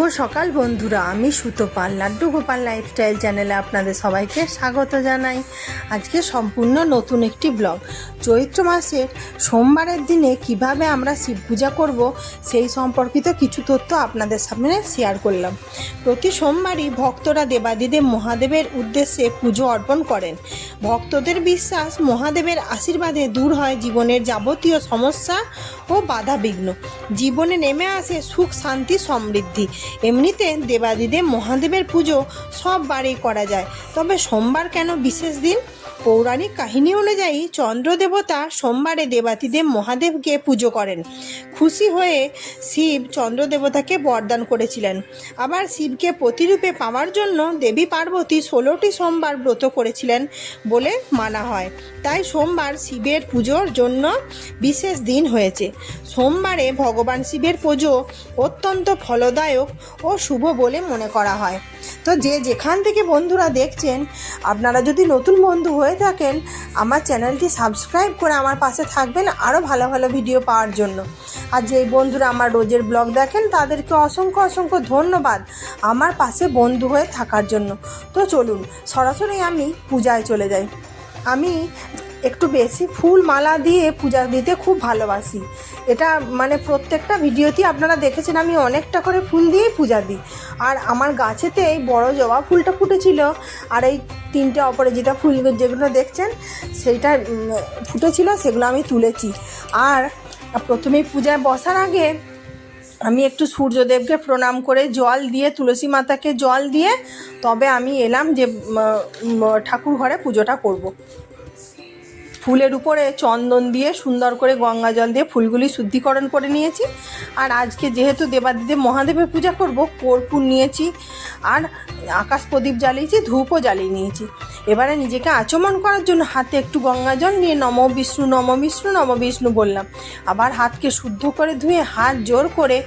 শুভ সকাল বন্ধুরা, আমি সুতোপাল লাড্ডু গোপাল লাইফস্টাইল চ্যানেলে আপনাদের সবাইকে স্বাগত জানাই। আজকে সম্পূর্ণ নতুন একটি ব্লগ চৈত্র মাসের সোমবারের দিনে কীভাবে আমরা শিব পূজা করব, সেই সম্পর্কিত কিছু তথ্য আপনাদের সামনে শেয়ার করলাম। প্রতি সোমবারই ভক্তরা দেবাদিদেব মহাদেবের উদ্দেশ্যে পুজো অর্পণ করেন। ভক্তদের বিশ্বাস, মহাদেবের আশীর্বাদে দূর হয় জীবনের যাবতীয় সমস্যা ও বাধা বিঘ্ন জীবনে নেমে আসে সুখ, শান্তি, সমৃদ্ধি। এমনিতে দেবাদিদেব মহাদেবের পুজো সব বারেই করা যায়। তবে সোমবার কেন বিশেষ দিন? পৌরাণিক কাহিনী অনুযায়ী চন্দ্র দেবতা সোমবারে দেবাদিদেব মহাদেবকে পুজো করেন। খুশি হয়ে শিব চন্দ্র দেবতাকে বরদান করেছিলেন। আবার শিবকে প্রতিরূপে পাওয়ার জন্য দেবী পার্বতী ষোলোটি সোমবার ব্রত করেছিলেন বলে মানা হয়। তাই সোমবার শিবের পুজোর জন্য বিশেষ দিন হয়েছে। সোমবারে ভগবান শিবের পুজো অত্যন্ত ফলদায়ক ও শুভ বলে মনে করা হয়। তো যে যেখান থেকে বন্ধুরা দেখছেন, আপনারা যদি নতুন বন্ধু হয়ে থাকেন, আমার চ্যানেলটি সাবস্ক্রাইব করে আমার পাশে থাকবেন আরও ভালো ভালো ভিডিও পাওয়ার জন্য। আর যে বন্ধুরা আমার রোজের ব্লগ দেখেন, তাদেরকে অসংখ্য অসংখ্য ধন্যবাদ আমার পাশে বন্ধু হয়ে থাকার জন্য। তো চলুন, সরাসরি আমি পূজায় চলে যাই। আমি একটু বেশি ফুল মালা দিয়ে পূজা দিতে খুব ভালোবাসি। এটা মানে প্রত্যেকটা ভিডিওতেই আপনারা দেখেছেন আমি অনেকটা করে ফুল দিয়েই পূজা দিই। আর আমার গাছেতে এই বড় জবা ফুলটা ফুটেছিল আর এই তিনটে অপরাজিতা ফুল যেগুলো দেখছেন সেইটা ফুটেছিল সেগুলো আমি তুলেছি। আর প্রথমেই পূজায় বসার আগে আমি একটু সূর্যদেবকে প্রণাম করে জল দিয়ে, তুলসী মাতাকে জল দিয়ে তবে আমি এলাম যে ঠাকুর ঘরে পুজোটা করব। ফুলের উপরে চন্দন দিয়ে সুন্দর করে গঙ্গা জল দিয়ে ফুলগুলি শুদ্ধিকরণ করে নিয়েছি। আর আজকে যেহেতু দেবাদিদেব মহাদেবের পূজা করব, কর্পূর নিয়েছি আর আকাশ প্রদীপ জ্বালিয়েছি, ধূপও জ্বালিয়ে নিয়েছি। এবারে নিজেকে আচমন করার জন্য হাতে একটু গঙ্গা জল নিয়ে নম বিষ্ণু নম বিষ্ণু নম বিষ্ণু বললাম। আবার হাতকে শুদ্ধ করে ধুয়ে হাত জোর করে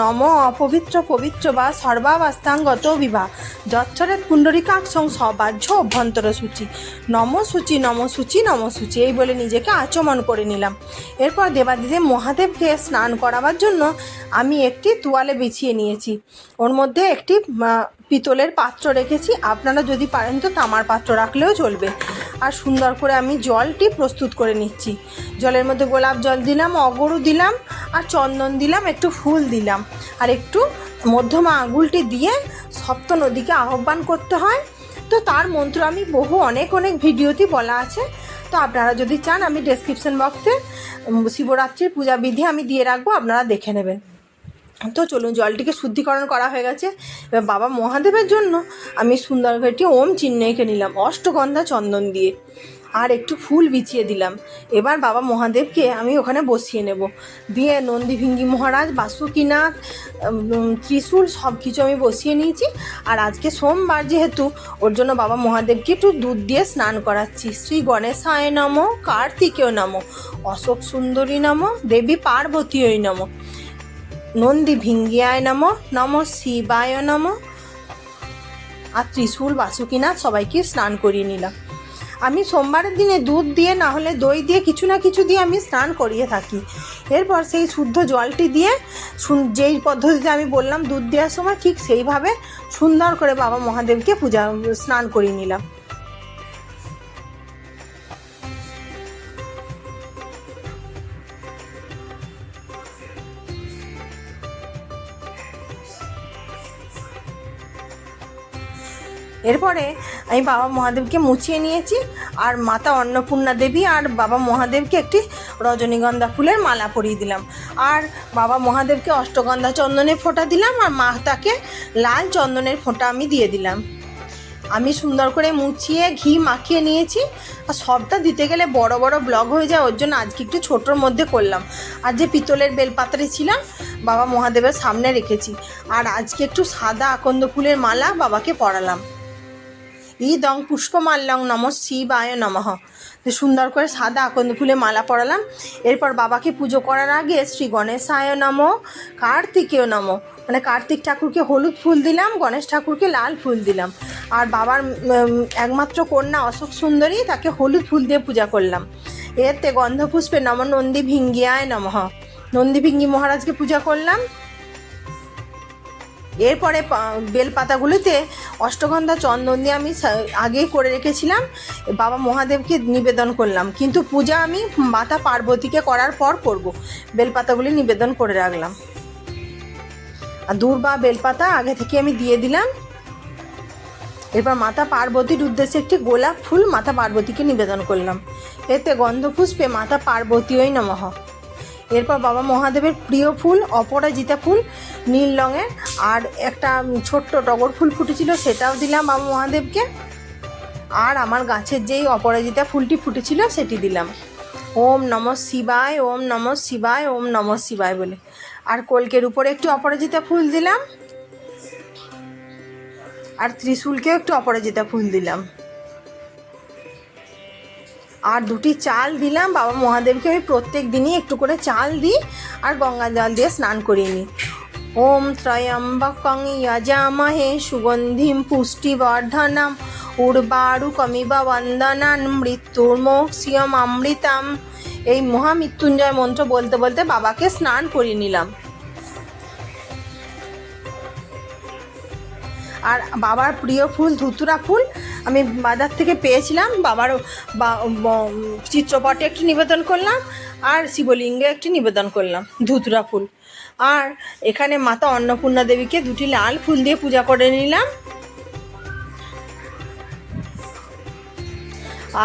নম অপবিত্র, পবিত্র বা সর্বাবস্থাঙ্গত বিবাহ যচ্ছরের পুণ্ডরিকাক্ষং সবাহ্য অভ্যন্তর সূচি নম সূচি নম সূচি নম সূচি। এই বলে নিজেকে আচমন করে নিলাম। এরপর দেবাদিদেব মহাদেবকে স্নান করাবার জন্য আমি একটি তোয়ালে বিছিয়ে নিয়েছি। ওর মধ্যে একটি পিতলের পাত্র রেখেছি। আপনারা যদি পারেন তো তামার পাত্র রাখলেও চলবে। আর সুন্দর করে আমি জলটি প্রস্তুত করে নিচ্ছি। জলের মধ্যে গোলাপ জল দিলাম, অগরু দিলাম, আর চন্দন দিলাম, একটু ফুল দিলাম। আর একটু মধ্যমা আঙুলটি দিয়ে সপ্ত নদীকে আহ্বান করতে হয়। তো তার মন্ত্র আমি বহু অনেক অনেক ভিডিওতে বলা আছে। তো আপনারা যদি চান, আমি ডেসক্রিপশন বক্সে শিবরাত্রির পূজা বিধি আমি দিয়ে রাখব, আপনারা দেখে নেবেন। তো চলুন, জলটিকে শুদ্ধিকরণ করা হয়ে গেছে। এবার বাবা মহাদেবের জন্য আমি সুন্দর একটি ওম চিহ্ন এঁকে নিলাম, অষ্টগন্ধা চন্দন দিয়ে। আর একটু ফুল বিছিয়ে দিলাম। এবার বাবা মহাদেবকে আমি ওখানে বসিয়ে নেব। দিয়ে নন্দীভিঙ্গি মহারাজ, বাসুকিনাথ ত্রিশূল সব কিছু আমি বসিয়ে নিয়েছি। আর আজকে সোমবার যেহেতু, ওর জন্য বাবা মহাদেবকে একটু দুধ দিয়ে স্নান করাচ্ছি। শ্রী গণেশায় নম, কার্তিকেয় নম, অশোক সুন্দরী নম, দেবী পার্বতীয় নম, নন্দী ভিঙ্গিয়ায় নম নম শিবায় নম। আর ত্রিশূল, বাসুকিনাথ সবাইকে স্নান করিয়ে নিলাম। আমি সোমবারের দিনে দুধ দিয়ে, না হলে দই দিয়ে, কিছু না কিছু দিয়ে আমি স্নান করিয়ে থাকি। এরপর সেই শুদ্ধ জলটি দিয়ে যেই পদ্ধতিতে আমি বললাম দুধ দেওয়ার সময় ঠিক সেইভাবে সুন্দর করে বাবা মহাদেবকে পূজা, স্নান করিয়ে নিলাম। এরপরে আমি বাবা মহাদেবকে মুছিয়ে নিয়েছি আর মাতা অন্নপূর্ণা দেবী আর বাবা মহাদেবকে একটি রজনীগন্ধা ফুলের মালা পরিয়ে দিলাম। আর বাবা মহাদেবকে অষ্টগন্ধা চন্দনের ফোঁটা দিলাম আর মাতাকে লাল চন্দনের ফোঁটা আমি দিয়ে দিলাম। আমি সুন্দর করে মুছিয়ে, ঘি মাখিয়ে নিয়েছি। আর সবটা দিতে গেলে বড় বড় ব্লগ হয়ে যায়, ওর জন্য আজকে একটু ছোটোর মধ্যে করলাম। আর যে পিতলের বেলপাতারে ছিলাম, বাবা মহাদেবের সামনে রেখেছি। আর আজকে একটু সাদা আকন্দ ফুলের মালা বাবাকে পরালাম। ইদং পুষ্পমাল্যং নম শিবায় নমঃ। তো সুন্দর করে সাদা আকন্দ ফুলে মালা পরালাম। এরপর বাবাকে পুজো করার আগে শ্রী গণেশায় নম, কার্তিকেয় নম। মানে কার্তিক ঠাকুরকে হলুদ ফুল দিলাম, গণেশ ঠাকুরকে লাল ফুল দিলাম। আর বাবার একমাত্র কন্যা অশোক সুন্দরী তাকে হলুদ ফুল দিয়ে পূজা করলাম। এতে গন্ধপুষ্পে নম নন্দী ভিঙ্গিয়ায় নমঃ। নন্দী ভিঙ্গি মহারাজকে পূজা করলাম। এরপরে বেলপাতাগুলিতে অষ্টগন্ধা চন্দন দিয়ে আমি আগেই করে রেখেছিলাম, বাবা মহাদেবকে নিবেদন করলাম। কিন্তু পূজা আমি মাতা পার্বতীকে করার পর করব, বেলপাতাগুলি নিবেদন করে রাখলাম। আর দূর্বা বেলপাতা আগে থেকে আমি দিয়ে দিলাম। এরপর মাতা পার্বতীর উদ্দেশ্যে একটি গোলাপ ফুল মাতা পার্বতীকে নিবেদন করলাম। এতে গন্ধপুষ্পে মাতা পার্বতীই নমঃ। এরপর বাবা মহাদেবের প্রিয় ফুল, অপরাজিতা ফুল, নীল রঙের, আর একটা ছোট্ট টগর ফুল ফুটেছিল, সেটাও দিলাম বাবা মহাদেবকে। আর আমার গাছের যেই অপরাজিতা ফুলটি ফুটেছিল, সেটি দিলাম। ওম নম শিবায়, ওম নম শিবায়, ওম নম শিবায় বলে। আর কলকের উপরে একটি অপরাজিতা ফুল দিলাম। আর ত্রিশূলকেও একটু অপরাজিতা ফুল দিলাম। আর দুটি চাল দিলাম। বাবা মহাদেবকে আমি প্রত্যেক দিনই একটু করে চাল দিই আর গঙ্গা জল দিয়ে স্নান করিয়ে নিই। ওম ত্রয়ম্বকং যজামহে সুগন্ধিম পুষ্টিবর্ধনম উর্বারুকমিব বন্দনান মৃত্যুর্মোক্ষিয়ম অমৃতাম। এই মহামৃত্যুঞ্জয় মন্ত্র বলতে বলতে বাবাকে স্নান করিয়ে নিলাম। আর বাবার প্রিয় ফুল, ধুতুরা ফুল আমি বাজার থেকে পেয়েছিলাম। বাবার চিত্রপটে একটি নিবেদন করলাম আর শিবলিঙ্গে একটি নিবেদন করলাম, ধুতুরা ফুল। আর এখানে মাতা অন্নপূর্ণা দেবীকে দুটি লাল ফুল দিয়ে পূজা করে নিলাম।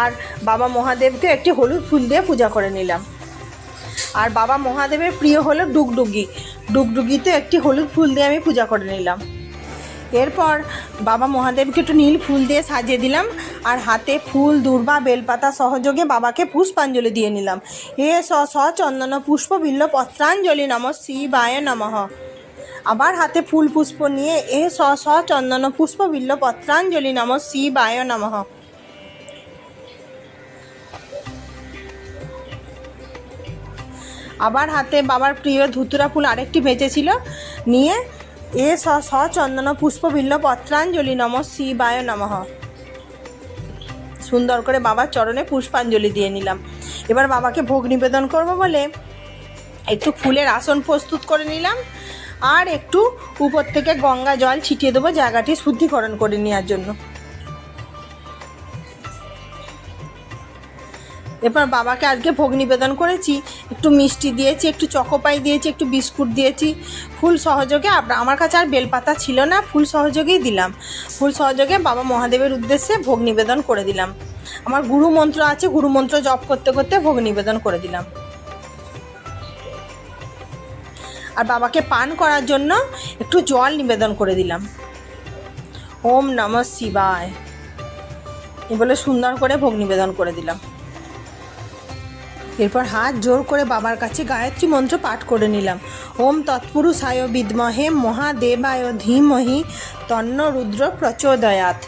আর বাবা মহাদেবকে একটি হলুদ ফুল দিয়ে পূজা করে নিলাম। আর বাবা মহাদেবের প্রিয় হলো ডুগডুগি। ডুগডুগিতে একটি হলুদ ফুল দিয়ে আমি পূজা করে নিলাম। এরপর বাবা মহাদেবকে একটু নীল ফুল দিয়ে সাজিয়ে দিলাম আর হাতে ফুল, দূর্বা, বেলপাতা সহযোগে বাবাকে পুষ্পাঞ্জলি দিয়ে নিলাম। এ স স চন্দন পুষ্প বিল্ল পত্রাঞ্জলি নম শিবায় নমঃ। আবার হাতে ফুল পুষ্প নিয়ে এ স স চন্দন পুষ্প বিল্ল পত্রাঞ্জলি নম শিবায় নমঃ। আবার হাতে বাবার প্রিয় ধুতুরা ফুল আরেকটি বেঁচেছিল নিয়ে এ স স চন্দন পুষ্প বিল্ল পত্রাঞ্জলি নম শিবায় নমঃ। সুন্দর করে বাবার চরণে পুষ্পাঞ্জলি দিয়ে নিলাম। এবার বাবাকে ভোগ নিবেদন করব বলে একটু ফুলের আসন প্রস্তুত করে নিলাম আর একটু উপর থেকে গঙ্গা জল ছিটিয়ে দেবো জায়গাটি শুদ্ধিকরণ করে নেওয়ার জন্য। এরপর বাবাকে আজকে ভোগ নিবেদন করেছি, একটু মিষ্টি দিয়েছি, একটু চকোপাই দিয়েছি, একটু বিস্কুট দিয়েছি। ফুল সহযোগে আমার কাছে আর বেলপাতা ছিল না, ফুল সহযোগেই দিলাম। ফুল সহযোগে বাবা মহাদেবের উদ্দেশ্যে ভোগ নিবেদন করে দিলাম। আমার গুরু মন্ত্র আছে, গুরু মন্ত্র জপ করতে করতে ভোগ নিবেদন করে দিলাম। আর বাবাকে পান করার জন্য একটু জল নিবেদন করে দিলাম। ওম নম শিবায়। বলে সুন্দর করে ভোগ নিবেদন করে দিলাম। এরপর হাত জোর করে বাবার কাছে গায়ত্রী মন্ত্র পাঠ করে নিলাম। ওম তৎপুরুষায় বিদ্মহে মহাদেবায় ধীমহি তন্ন রুদ্র প্রচোদয়াত।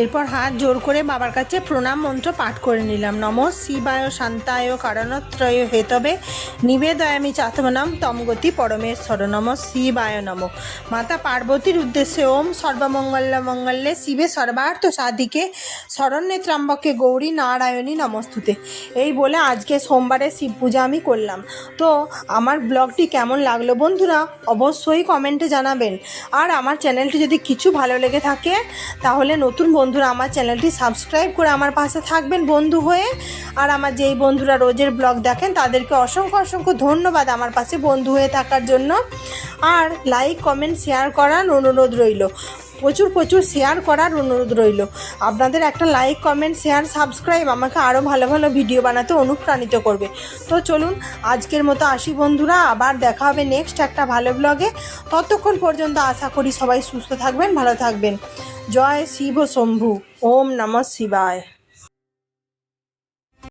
এরপর হাত জোর করে বাবার কাছে প্রণাম মন্ত্র পাঠ করে নিলাম। নম শিবায় শান্তায় কারণত্রয় হেতবে নিবেদয়ামি চাতমনম তমগতি পরমেশ্বর। নম শিবায় নম। মাতা পার্বতীর উদ্দেশ্যে ওম সর্বমঙ্গল মঙ্গলে শিবে সর্বার্থ সাধিকে শরণ্যে ত্রাম্বকে গৌরী নারায়ণী নমস্তুতে। এই বলে আজকে সোমবারে শিব পূজা আমি করলাম। তো আমার ব্লগটি কেমন লাগল বন্ধুরা অবশ্যই কমেন্টে জানাবেন। আর আমার চ্যানেলটি যদি কিছু ভালো লেগে থাকে তাহলে নতুন বন্ধুরা, আমার চ্যানেলটি সাবস্ক্রাইব করে আমার পাশে থাকবেন বন্ধু হয়ে। আর আমার যেই বন্ধুরা রোজের ব্লগ দেখেন, তাদেরকে অসংখ্য অসংখ্য ধন্যবাদ আমার পাশে বন্ধু হয়ে থাকার জন্য। আর লাইক কমেন্ট শেয়ার করার অনুরোধ রইল। প্রচুর প্রচুর শেয়ার করার অনুরোধ রইল। আপনাদের একটা লাইক কমেন্ট শেয়ার সাবস্ক্রাইব আমাকে আরও ভালো ভালো ভিডিও বানাতে অনুপ্রাণিত করবে। তো চলুন, আজকের মতো আসি বন্ধুরা, আবার দেখা হবে নেক্সট একটা ভালো ব্লগে ততক্ষণ পর্যন্ত আশা করি সবাই সুস্থ থাকবেন, ভালো থাকবেন। জয় শিব শম্ভু, ওম নম শিবায়।